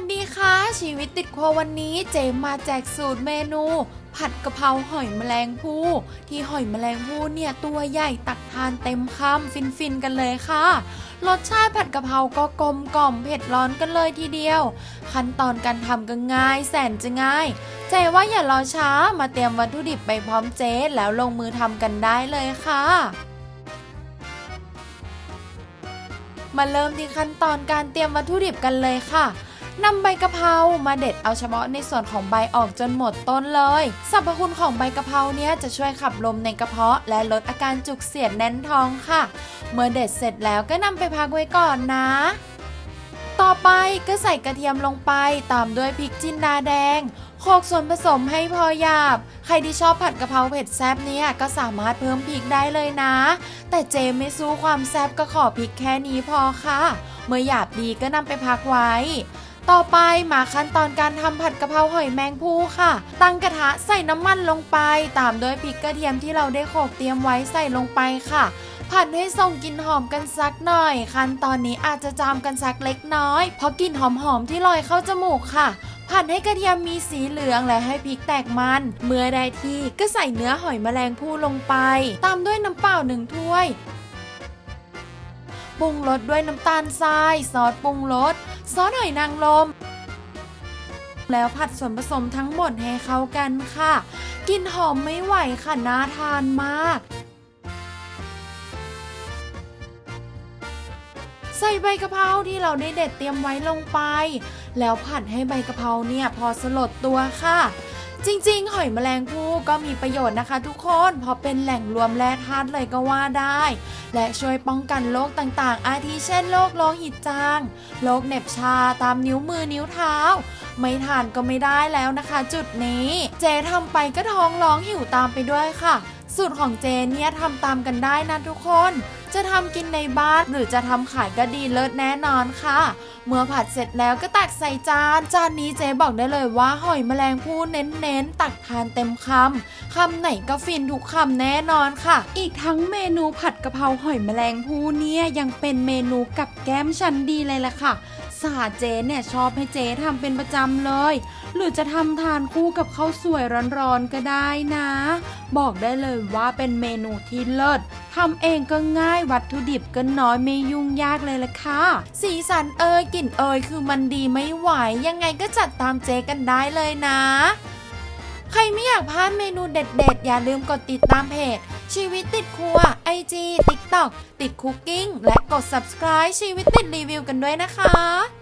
สดีค่ะ ชีวิตติดครัววันนี้เจมมาแจกสูตรเมนู ผัดกะเพราหอยแมลงภู่ที่หอยแมลงภู่เนี่ยตัวใหญ่ตักทานเต็มคำฟินๆกันเลยค่ะ รสชาติผัดกะเพราก็กลมกล่อมเผ็ดร้อนกันเลยทีเดียว ขั้นตอนการทำก็ง่ายแสนจะง่าย เจว่าอย่ารอช้ามาเตรียมวัตถุดิบไปพร้อมเจแล้วลงมือทำกันได้เลยค่ะมาเริ่มที่ขั้นตอนการเตรียมวัตถุดิบกันเลยค่ะ นำใบกะเพรามาเด็ดเอาเฉพาะในส่วนของใบออกจนหมดต้นเลย สรรพคุณของใบกะเพราเนี่ยจะช่วยขับลมในกระเพาะ และลดอาการจุกเสียดแน่นท้องค่ะ เมื่อเด็ดเสร็จแล้วก็นำไปพักไว้ก่อนนะต่อไปก็ใส่กระเทียมลงไปตามด้วยพริกจินดาแดงโขกส่วนผสมให้พอหยาบ ใครที่ชอบผัดกะเพราเผ็ดแซ่บเนี่ยก็สามารถเพิ่มพริกได้เลยนะ แต่เจไม่สู้ความแซ่บก็ขอพริกแค่นี้พอค่ะ เมื่อหยาบดีก็นำไปพักไว้ ต่อไปมาขั้นตอนการทำผัดกะเพราหอยแมงภูค่ะ ตั้งกระทะใส่น้ำมันลงไป ตามด้วยพริกกระเทียมที่เราได้โขลกเตรียมไว้ใส่ลงไปค่ะ ผัดให้ส่งกลิ่นหอมกันสักหน่อย ขั้นตอนนี้อาจจะจามกันสักเล็กน้อย เพราะกลิ่นหอมๆที่ลอยเข้าจมูกค่ะผัดให้กระเทียมมีสีเหลืองและให้พริกแตกมัน เมื่อได้ที่ก็ใส่เนื้อหอยแมลงภู่ลงไป ตามด้วยน้ำเปล่าหนึ่งถ้วย ปรุงรสด้วยน้ำตาลทราย ซอสปรุงรส ซอสหอยนางรมแล้วผัดส่วนผสมทั้งหมดให้เข้ากันค่ะ กินหอมไม่ไหวค่ะน่าทานมาก ใส่ใบกะเพราที่เราได้เด็ดเตรียมไว้ลงไป แล้วผัดให้ใบกะเพราเนี่ยพอสลดตัวค่ะจริงๆ หอยแมลงภู่ก็มีประโยชน์นะคะทุกคน เพราะเป็นแหล่งรวมแร่ธาตุเลยก็ว่าได้ และช่วยป้องกันโรคต่างๆ อาทิเช่นโรคโลหิตจาง โรคเหน็บชาตามนิ้วมือนิ้วเท้า ไม่ทานก็ไม่ได้แล้วนะคะ จุดนี้ เจทำไปก็ท้องร้องหิวตามไปด้วยค่ะ สูตรของเจเนี่ยทำตามกันได้นะทุกคน จะทำกินในบ้านหรือจะทำขายก็ดีเลิศแน่นอนค่ะ เมื่อผัดเสร็จแล้วก็ตักใส่จาน จานนี้เจ๊บอกได้เลยว่าหอยแมลงภู่เน้นๆ ตักทานเต็มคำคำไหนก็ฟินทุกคำแน่นอนค่ะ อีกทั้งเมนูผัดกะเพราหอยแมลงภู่เนี่ยยังเป็นเมนูกับแก้มชั้นดีเลยล่ะค่ะสาเจ๊เนี่ยชอบให้เจ๊ทำเป็นประจำเลย หรือจะทำทานคู่กับข้าวสวยร้อนๆก็ได้นะ บอกได้เลยว่าเป็นเมนูที่เลิศทำเองก็ง่ายวัตถุดิบก็น้อยไม่ยุ่งยากเลยล่ะค่ะ สีสันเอ่ยกลิ่นเอ่ยคือมันดีไม่ไหว ยังไงก็จัดตามเจ๊กันได้เลยนะ ใครไม่อยากพลาดเมนูเด็ดๆ อย่าลืมกดติดตามเพจ ชีวิตติดครัว IG TikTok ติดคุกกิ้งและกด subscribe ชีวิตติดรีวิวกันด้วยนะคะ